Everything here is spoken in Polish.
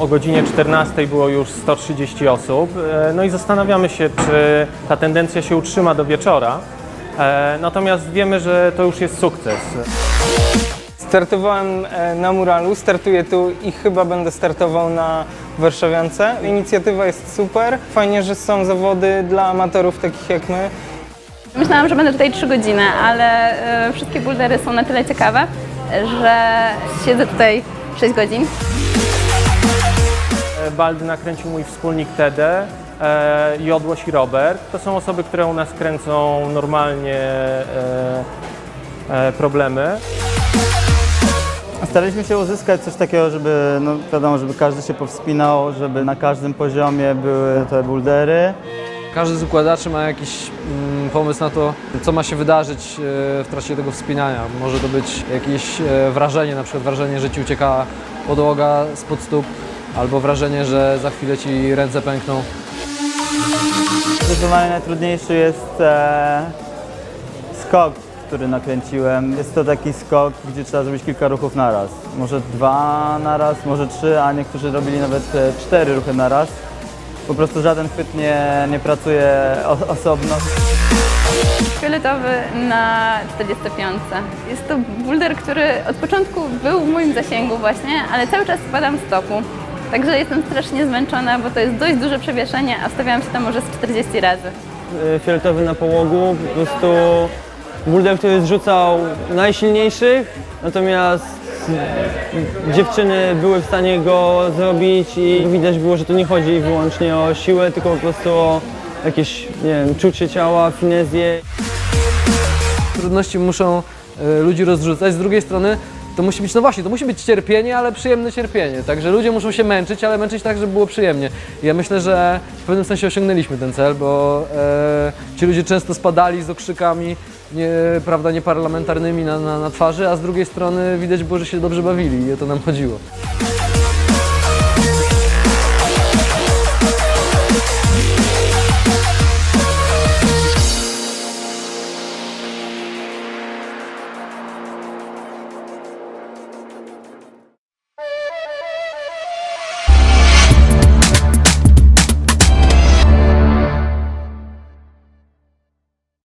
O godzinie 14 było już 130 osób. E, No i zastanawiamy się, czy ta tendencja się utrzyma do wieczora. E, Natomiast wiemy, że to już jest sukces. Startowałem e, na muralu, startuję tu i chyba będę startował na Warszawiance. Inicjatywa jest super. Fajnie, że są zawody dla amatorów takich jak my. Myślałam, że będę tutaj 3 godziny, ale wszystkie bouldery są na tyle ciekawe, że siedzę tutaj 6 godzin. Baldy nakręcił mój wspólnik Tede, e, Jodłoś i Robert. To są osoby, które u nas kręcą normalnie e, e, problemy. Staraliśmy się uzyskać coś takiego, żeby, no wiadomo, żeby każdy się powspinał, żeby na każdym poziomie były te bouldery. Każdy z układaczy ma jakiś mm, pomysł na to, co ma się wydarzyć e, w trakcie tego wspinania. Może to być jakieś e, wrażenie, na przykład wrażenie, że ci ucieka podłoga spod stóp, albo wrażenie, że za chwilę ci ręce pękną. Zdecydowanie najtrudniejszy jest e, skok, który nakręciłem. Jest to taki skok, gdzie trzeba zrobić kilka ruchów naraz. Może dwa naraz, może trzy, a niektórzy robili nawet e, cztery ruchy naraz. Po prostu żaden chwyt nie, nie pracuje o, osobno. Fioletowy na 45. Jest to boulder, który od początku był w moim zasięgu właśnie, ale cały czas spadam z topu. Także jestem strasznie zmęczona, bo to jest dość duże przewieszenie, a stawiałam się tam może z 40 razy. fioletowy na połogu, po prostu boulder, który zrzucał najsilniejszych, natomiast dziewczyny były w stanie go zrobić i widać było, że to nie chodzi wyłącznie o siłę, tylko po prostu o jakieś, nie wiem, czucie ciała, finezję. Trudności muszą e, ludzi rozrzucać, z drugiej strony to musi być, no właśnie, to musi być cierpienie, ale przyjemne cierpienie. Także ludzie muszą się męczyć, ale męczyć tak, żeby było przyjemnie. I ja myślę, że w pewnym sensie osiągnęliśmy ten cel, bo e, ci ludzie często spadali z okrzykami, nie, prawda, nieparlamentarnymi na, na, na twarzy, a z drugiej strony widać było, że się dobrze bawili i o to nam chodziło.